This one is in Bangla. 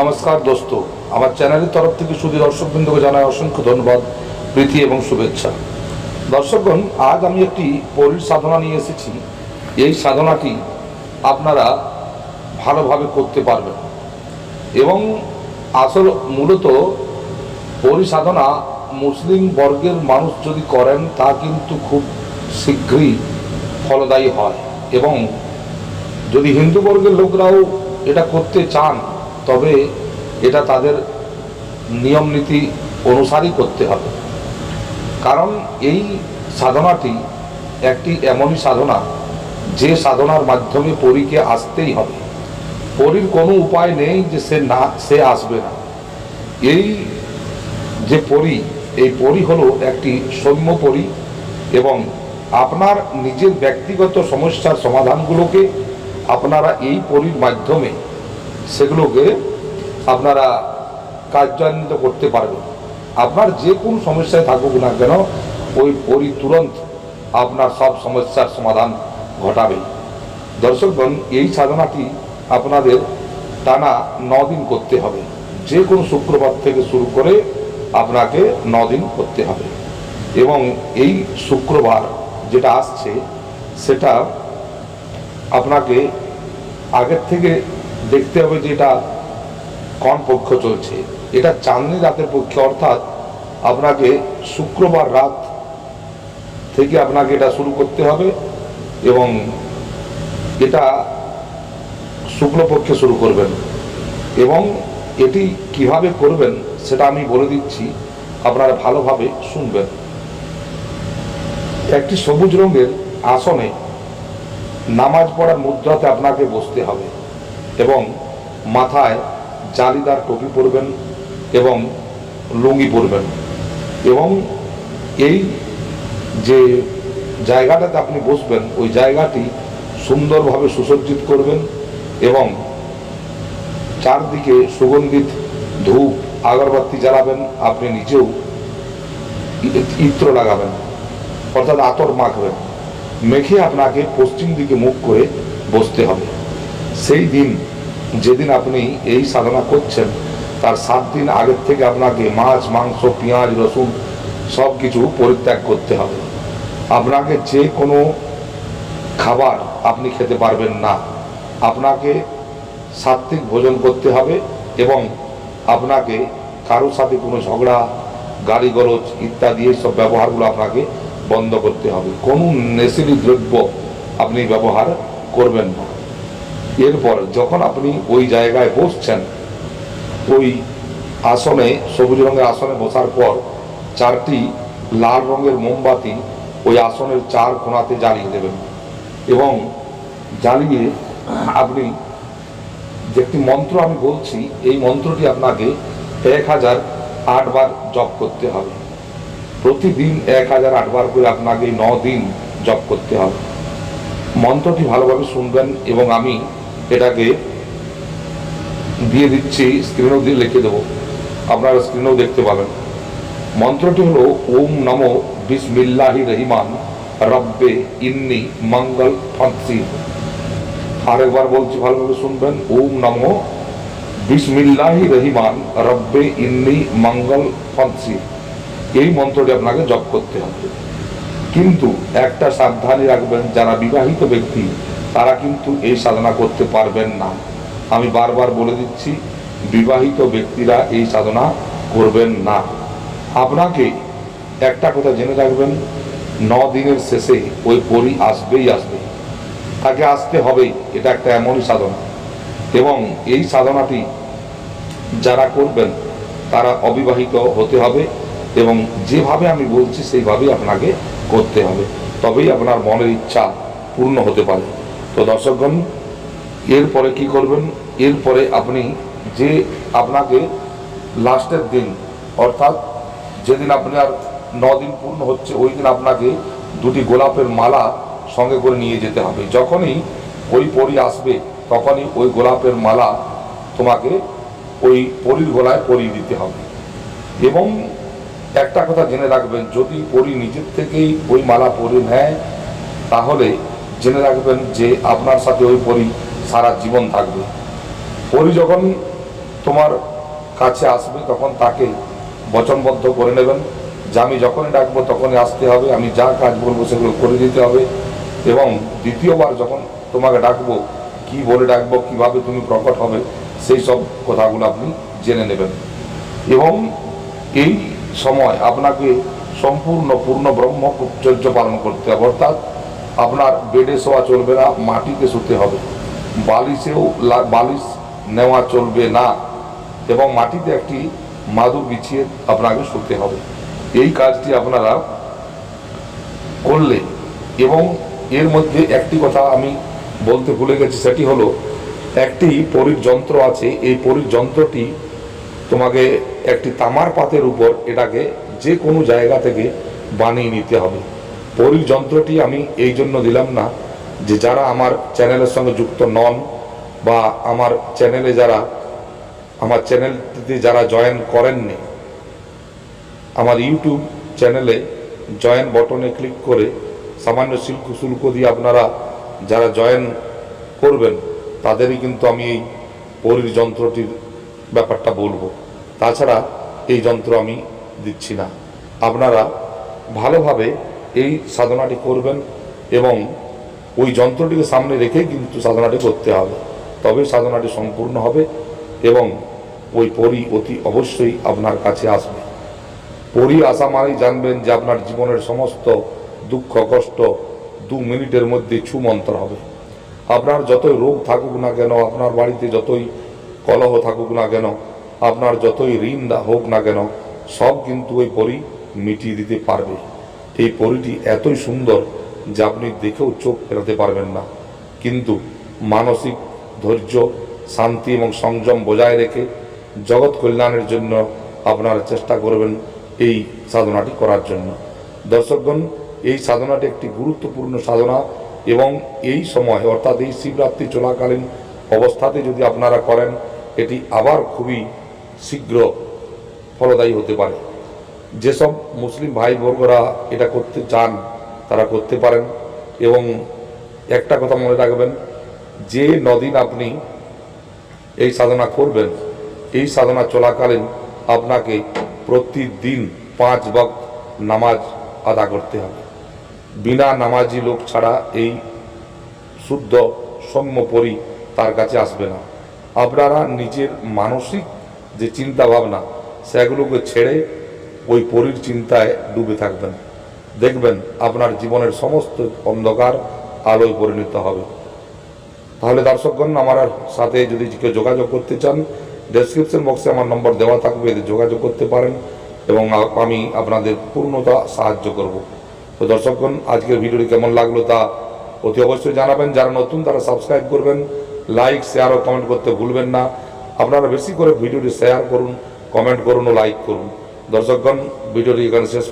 নমস্কার দোস্ত। আমার চ্যানেলের তরফ থেকে শুধু দর্শকবৃন্দকে জানায় অসংখ্য ধন্যবাদ, প্রীতি এবং শুভেচ্ছা। দর্শকগণ, আজ আমি একটি পরীর সাধনা নিয়ে এসেছি। এই সাধনাটি আপনারা ভালোভাবে করতে পারবেন। এবং আসল মূলত পরি সাধনা মুসলিম বর্গের মানুষ যদি করেন, তা কিন্তু খুব শীঘ্রই ফলদায়ী হয়। এবং যদি হিন্দু বর্গের লোকরাও এটা করতে চান তবে এটা তাদের নিয়ম নীতি অনুসারই করতে হবে। কারণ এই সাধনাটি একটি এমনই সাধনা, যে সাধনার মাধ্যমে পরীকে আসতেই হবে। পরীর কোনো উপায় নেই যে সে না, সে আসবে না। এই যে পরি, এই পরি হলো একটি সৌম্য পরী এবং আপনার নিজের ব্যক্তিগত সমস্যার সমাধানগুলোকে আপনারা এই পরীর মাধ্যমে সেগুলোকে আপনারা কার্যান্বিত করতে পারবেন। আপনার যে কোন সমস্যায় থাকুক না কেন, ওই পরি তুরন্ত আপনার সব সমস্যার সমাধান ঘটাবে। দর্শকগণ, এই সাধনাটি আপনাদের টানা দিন করতে হবে। যে কোনো শুক্রবার থেকে শুরু করে আপনাকে দিন করতে হবে। এবং এই শুক্রবার যেটা আসছে, সেটা আপনাকে আগের থেকে দেখতে হবে যে এটা কোন পক্ষ চলছে। এটা চাঁদনি রাতের পক্ষে, অর্থাৎ আপনাকে শুক্রবার রাত থেকে আপনাকে এটা শুরু করতে হবে এবং এটা শুক্লপক্ষে শুরু করবেন। এবং এটি কীভাবে করবেন সেটা আমি বলে দিচ্ছি, আপনারা ভালোভাবে শুনবেন। একটি সবুজ রঙের আসনে নামাজ পড়ার মুদ্রাতে আপনাকে বসতে হবে। এবং মাথায় জালিদার টুপি পরবেন এবং লুঙ্গি পরবেন। এবং এই যে জায়গাটাতে আপনি বসবেন, ওই জায়গাটি সুন্দরভাবে সুসজ্জিত করবেন এবং চারদিকে সুগন্ধিত ধূপ, আগরবাতি জ্বালাবেন, আপনি নিজেও ইত্র লাগাবেন, অর্থাৎ আতর মাখবেন। মেখে আপনাকে পশ্চিম দিকে মুখ করে বসতে হবে। সেই দিন, যেদিন আপনি এই সাধনা করছেন, তার সাত দিন আগের থেকে আপনাকে মাছ, মাংস, পেঁয়াজ, রসুন সব কিছু পরিত্যাগ করতে হবে। আপনাকে যে কোনো খাবার আপনি খেতে পারবেন না। আপনাকে সাত্বিক ভোজন করতে হবে এবং আপনাকে কারোর সাথে কোনো ঝগড়া, গালিগলজ ইত্যাদি এইসব ব্যবহারগুলো আপনাকে বন্ধ করতে হবে। কোনো নেশিলি দ্রব্য আপনি ব্যবহার করবেন না। এরপর যখন আপনি ওই জায়গায় বসছেন, ওই আসনে, সবুজ রঙের আসনে বসার পর চারটি লাল রঙের মোমবাতি ওই আসনের চার কোনাতে জ্বালিয়ে দেবেন। এবং জ্বালিয়ে আপনি যে একটি মন্ত্র আমি বলছি, এই মন্ত্রটি আপনাকে এক হাজার আটবার জপ করতে হবে। প্রতিদিন এক হাজার আটবার করে আপনাকে ন দিন জপ করতে হবে। মন্ত্রটি ভালোভাবে শুনবেন এবং আমি এটাকে দিয়ে দিচ্ছি স্ক্রিনেও দিয়ে লিখে দেবো। আপনারা স্ক্রিনেও দেখতে পাবেন। মন্ত্রটি হলো, ওম নমো বিসমিল্লাহি রহিমান, রব্বে ইন্নি মঙ্গল ফান্সি আরেকবার বলছি, ভালোভাবে শুনবেন, ওম নমো বিসমিল্লাহি রহিমান, রব্বে ইন্নি মঙ্গল ফান্সি এই মন্ত্রটি আপনাকে জপ করতে হবে। কিন্তু একটা সাবধানে রাখবেন, যারা বিবাহিত ব্যক্তি তারা কিন্তু এই সাধনা করতে পারবেন না। আমি বারবার বলে দিচ্ছি, বিবাহিত ব্যক্তিরা এই সাধনা করবেন না। আপনাকে একটা কথা জেনে রাখবেন, ন দিনের শেষে ওই পরি আসবেই আসবে। তাকে আসতে হবেই, এটা একটা এমনই সাধনা। এবং এই সাধনাটি যারা করবেন, তারা অবিবাহিত হতে হবে এবং যেভাবে আমি বলছি, সেইভাবেই আপনাকে করতে হবে। তবেই আপনার মনের ইচ্ছা পূর্ণ হতে পারে। তো দর্শকগণ, এরপরে কি করবেন? এরপরে আপনি যে আপনাকে লাস্টের দিন, অর্থাৎ যেদিন আপনার ন দিন পূর্ণ হচ্ছে, ওই দিন আপনাকে দুটি গোলাপের মালা সঙ্গে করে নিয়ে যেতে হবে। যখনই ওই পরি আসবে, তখনই ওই গোলাপের মালা তোমাকে ওই পরির গলায় পরিয়ে দিতে হবে। এবং একটা কথা জেনে রাখবেন, যদি পরি নিজের থেকেই ওই মালা পরে নেয়, তাহলে জেনে রাখবেন যে আপনার সাথে ওই পরি সারা জীবন থাকবে। পরি যখন তোমার কাছে আসবে, তখন তাকে বচনবদ্ধ করে নেবেন। যে আমি যখনই ডাকবো, তখনই আসতে হবে। আমি যা কাজ বলব, সেগুলো করে দিতে হবে। এবং দ্বিতীয়বার যখন তোমাকে ডাকবো, কি বলে ডাকবো, কীভাবে তুমি প্রকট হবে, সেই সব কথাগুলো আপনি জেনে নেবেন। এবং এই সময় আপনাকে সম্পূর্ণ পূর্ণ ব্রহ্মচর্য পালন করতে হবে। অর্থাৎ আপনার বেডে শোয়া চলবে না, মাটিতে শুতে হবে। বালিশেও বালিশ নেওয়া চলবে না এবং মাটিতে একটি মাদু বিছিয়ে আপনাকে শুতে হবে। এই কাজটি আপনারা করলে এবং এর মধ্যে একটি কথা আমি বলতে ভুলে গেছি, সেটি হলো, একটি পরীর যন্ত্র আছে, এই পরীর যন্ত্রটি তোমাকে একটি তামার পাতের উপর এটাকে যে কোনো জায়গা থেকে বানিয়ে নিতে হবে। পরীর যন্ত্রটি আমি এই জন্য দিলাম না যে যারা আমার চ্যানেলের সঙ্গে যুক্ত নন বা আমার চ্যানেলে যারা, আমার চ্যানেলটিতে যারা জয়েন করেননি, আমার ইউটিউব চ্যানেলে জয়েন বটনে ক্লিক করে সামান্য শুল্ক শুল্ক দিয়ে আপনারা যারা জয়েন করবেন, তাদেরই কিন্তু আমি এই পরীর যন্ত্রটির ব্যাপারটা বলব। তাছাড়া এই যন্ত্র আমি দিচ্ছি না। আপনারা ভালোভাবে এই সাধনাটি করবেন এবং ওই যন্ত্রটিকে সামনে রেখেই কিন্তু সাধনাটি করতে হবে। তবে সাধনাটি সম্পূর্ণ হবে এবং ওই পরি অতি অবশ্যই আপনার কাছে আসবে। পরি আসা মানেই জানবেন যে আপনার জীবনের সমস্ত দুঃখ, কষ্ট দু মিনিটের মধ্যে ছুমন্তর হবে। আপনার যতই রোগ থাকুক না কেন, আপনার বাড়িতে যতই কলহ থাকুক না কেন, আপনার যতই ঋণ হোক না কেন, সব কিন্তু ওই পরি মিটিয়ে দিতে পারবে। এই পরিটি এতই সুন্দর যে আপনি দেখেও চোখ ফেরাতে পারবেন না। কিন্তু মানসিক ধৈর্য, শান্তি এবং সংযম বজায় রেখে জগৎ কল্যাণের জন্য আপনারা চেষ্টা করবেন এই সাধনাটি করার জন্য। দর্শকগণ, এই সাধনাটি একটি গুরুত্বপূর্ণ সাধনা এবং এই সময়, অর্থাৎ এই শিবরাত্রি চলাকালীন অবস্থাতে যদি আপনারা করেন, এটি আবার খুবই শীঘ্র ফলদায়ী হতে পারে। যেসব মুসলিম ভাই বর্গরা এটা করতে চান, তারা করতে পারেন। এবং একটা কথা মনে রাখবেন, যে নদিন আপনি এই সাধনা করবেন, এই সাধনা চলাকালীন আপনাকে প্রতিদিন পাঁচ বক্ত নামাজ আদা করতে হবে। বিনা নামাজি লোক ছাড়া এই শুদ্ধ সৌম্যপরি তার কাছে আসবে না। আপনারা নিজের মানসিক যে চিন্তা ভাবনা সেগুলোকে ছেড়ে ওই পরীর চিন্তায় ডুবে থাকবেন। দেখবেন আপনার জীবনের সমস্ত অন্ধকার আলোয় পরিণত হবে। তাহলে দর্শকগণ, আমার সাথে যদি কেউ যোগাযোগ করতে চান ডেসক্রিপশন বক্সে আমার নম্বর দেওয়া থাকবে যোগাযোগ করতে পারেন এবং আমি আপনাদের পূর্ণতা সাহায্য করব। তো দর্শকগণ, আজকের ভিডিওটি কেমন লাগল তা অতি অবশ্যই জানাবেন। যারা নতুন, তারা সাবস্ক্রাইব করবেন লাইক শেয়ার ও কমেন্ট করতে ভুলবেন না। আপনারা বেশি করে ভিডিওটি শেয়ার করুন কমেন্ট করুন ও লাইক করুন। দর্শকগণ ভিডিওটি এখানে শেষ